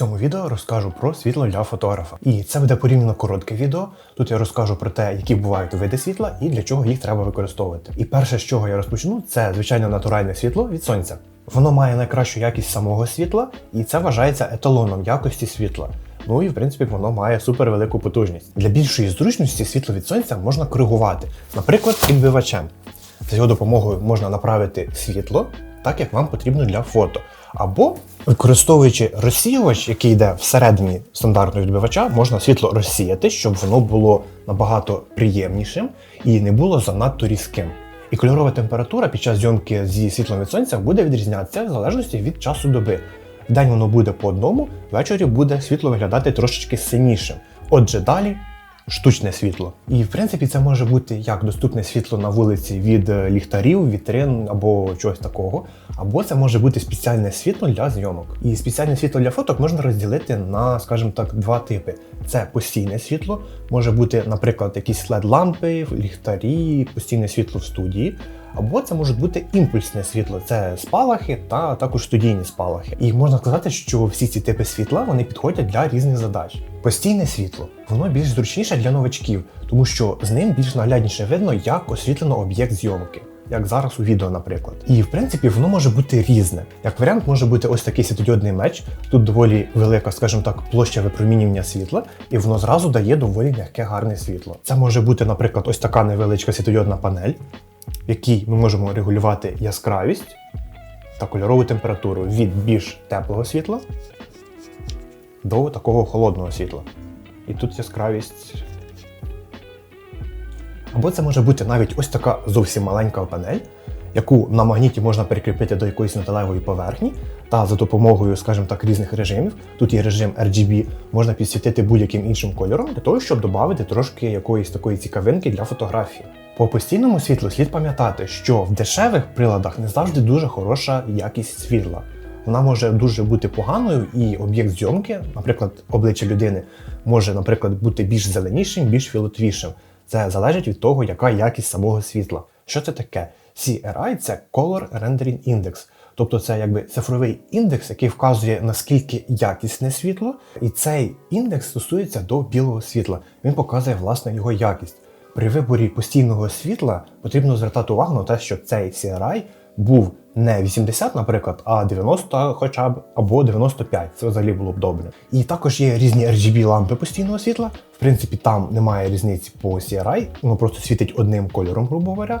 цьому відео розкажу про світло для фотографа. І це буде порівняно коротке відео. Тут я розкажу про те, які бувають види світла і для чого їх треба використовувати. І перше, з чого я розпочну, це звичайно натуральне світло від сонця. Воно має найкращу якість самого світла, і це вважається еталоном якості світла. Ну і в принципі воно має супервелику потужність. Для більшої зручності світло від сонця можна коригувати, наприклад, підбивачем. З його допомогою можна направити світло так, як вам потрібно для фото. Або використовуючи розсіювач, який йде всередині стандартного відбивача, можна світло розсіяти, щоб воно було набагато приємнішим і не було занадто різким. І кольорова температура під час зйомки зі світлом від сонця буде відрізнятися в залежності від часу доби. Вдень воно буде по одному, ввечері буде світло виглядати трошечки синішим. Отже, далі штучне світло. І в принципі це може бути як доступне світло на вулиці від е, ліхтарів, вітрин або чогось такого, або це може бути спеціальне світло для зйомок. І спеціальне світло для фоток можна розділити на, скажімо так, два типи: це постійне світло, може бути, наприклад, якісь led лампи ліхтарі, постійне світло в студії. Або це можуть бути імпульсне світло, це спалахи та також студійні спалахи. І можна сказати, що всі ці типи світла вони підходять для різних задач. Постійне світло, воно більш зручніше для новачків, тому що з ним більш наглядніше видно, як освітлено об'єкт зйомки. Як зараз у відео, наприклад. І в принципі воно може бути різне. Як варіант, може бути ось такий світодіодний меч. Тут доволі велика, скажімо так, площа випромінювання світла, і воно зразу дає доволі м'яке гарне світло. Це може бути, наприклад, ось така невеличка світодіодна панель, в якій ми можемо регулювати яскравість та кольорову температуру від більш теплого світла до такого холодного світла. І тут яскравість. Або це може бути навіть ось така зовсім маленька панель, яку на магніті можна прикріпити до якоїсь металевої поверхні, та за допомогою, скажімо так, різних режимів, тут є режим RGB, можна підсвітити будь-яким іншим кольором для того, щоб додати трошки якоїсь такої цікавинки для фотографії. По постійному світлу слід пам'ятати, що в дешевих приладах не завжди дуже хороша якість світла. Вона може дуже бути поганою, і об'єкт зйомки, наприклад, обличчя людини, може, наприклад, бути більш зеленішим, більш фіолетовішим. Це залежить від того, яка якість самого світла. Що це таке? CRI це Color Rendering Index. Тобто це якби цифровий індекс, який вказує наскільки якісне світло, і цей індекс стосується до білого світла. Він показує власне його якість. При виборі постійного світла потрібно звертати увагу на те, що цей CRI був не 80, наприклад, а 90 хоча б або 95. Це взагалі було б добре. І також є різні RGB лампи постійного світла. В принципі, там немає різниці по CRI, воно просто світить одним кольором, грубо говоря.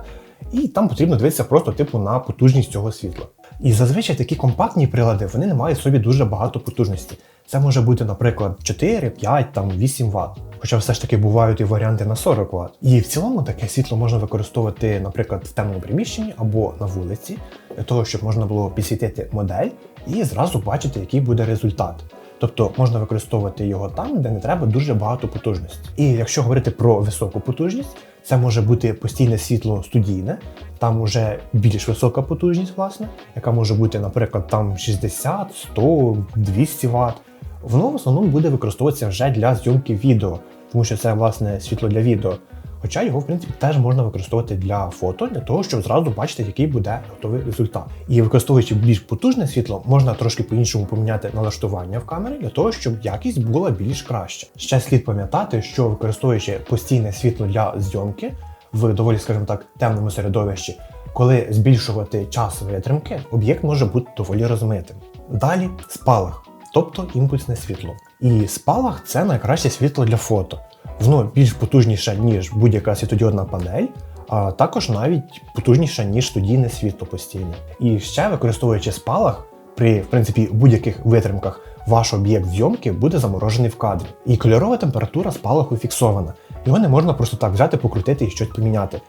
І там потрібно дивитися просто типу на потужність цього світла. І зазвичай такі компактні прилади вони не мають в собі дуже багато потужності. Це може бути, наприклад, 4, 5, там 8 Вт. Хоча все ж таки бувають і варіанти на 40 Вт. І в цілому таке світло можна використовувати, наприклад, в темному приміщенні або на вулиці, для того, щоб можна було підсвітити модель і зразу бачити, який буде результат. Тобто можна використовувати його там, де не треба дуже багато потужності. І якщо говорити про високу потужність, це може бути постійне світло студійне, там вже більш висока потужність, власне, яка може бути, наприклад, там 60, 100, 200 Вт. Воно в основному буде використовуватися вже для зйомки відео, тому що це власне світло для відео. Хоча його, в принципі, теж можна використовувати для фото, для того, щоб зразу бачити, який буде готовий результат. І використовуючи більш потужне світло, можна трошки по-іншому поміняти налаштування в камері для того, щоб якість була більш краща. Ще слід пам'ятати, що використовуючи постійне світло для зйомки в доволі, скажімо так, темному середовищі, коли збільшувати час витримки, об'єкт може бути доволі розмитим. Далі спалах, тобто імпульсне світло. І спалах це найкраще світло для фото. Воно більш потужніше, ніж будь-яка світодіодна панель, а також навіть потужніше, ніж студійне світло постійне. І ще використовуючи спалах, при в принципі будь-яких витримках ваш об'єкт зйомки буде заморожений в кадрі. І кольорова температура спалаху фіксована. Його не можна просто так взяти, покрутити і щось поміняти.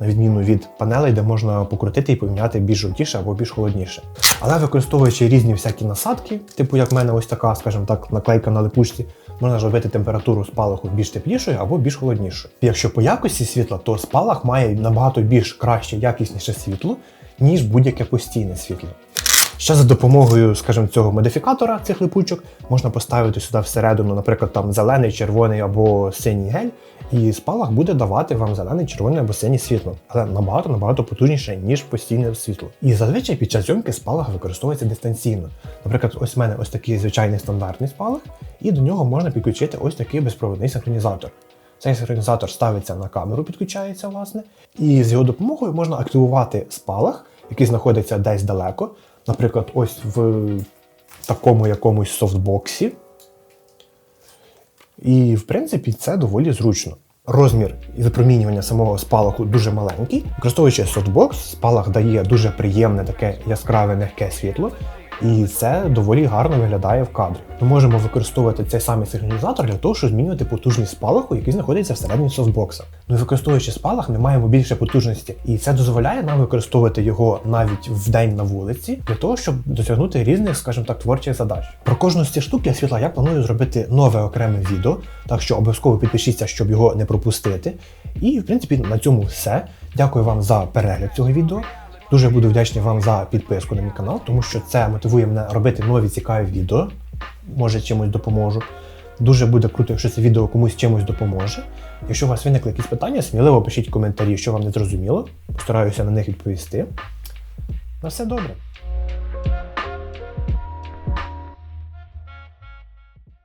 На відміну від панелей, де можна покрутити і поміняти більш жовтіше або більш холодніше. Але використовуючи різні всякі насадки, типу як в мене ось така, скажімо так, наклейка на липучці, можна зробити температуру спалаху більш теплішою або більш холоднішою. Якщо по якості світла, то спалах має набагато більш краще, якісніше світло, ніж будь-яке постійне світло. Ще за допомогою, скажімо, цього модифікатора цих липучок можна поставити сюди всередину, наприклад, там зелений, червоний або синій гель, І спалах буде давати вам зелене, червоне або синє світло, але набагато набагато потужніше, ніж постійне світло. І зазвичай під час зйомки спалах використовується дистанційно. Наприклад, ось в мене ось такий звичайний стандартний спалах, і до нього можна підключити ось такий безпровідний синхронізатор. Цей синхронізатор ставиться на камеру, підключається, власне, і з його допомогою можна активувати спалах, який знаходиться десь далеко, наприклад, ось в такому якомусь софтбоксі. І, в принципі, це доволі зручно. Розмір і випромінювання самого спалаху дуже маленький. Використовуючи софтбокс, спалах дає дуже приємне таке яскраве легке світло, і це доволі гарно виглядає в кадрі. Ми можемо використовувати цей самий сигналізатор для того, щоб змінювати потужність спалаху, який знаходиться всередині софтбокса. Ну і використовуючи спалах, ми маємо більше потужності, і це дозволяє нам використовувати його навіть в день на вулиці для того, щоб досягнути різних, скажімо так, творчих задач. Про кожну з цих штук я світла я планую зробити нове окреме відео, так що обов'язково підпишіться, щоб його не пропустити. І в принципі на цьому все. Дякую вам за перегляд цього відео. Дуже буду вдячний вам за підписку на мій канал, тому що це мотивує мене робити нові цікаві відео. Може чимось допоможу. Дуже буде круто, якщо це відео комусь чимось допоможе. Якщо у вас виникли якісь питання, сміливо пишіть коментарі, що вам не зрозуміло. Постараюся на них відповісти. На все добре.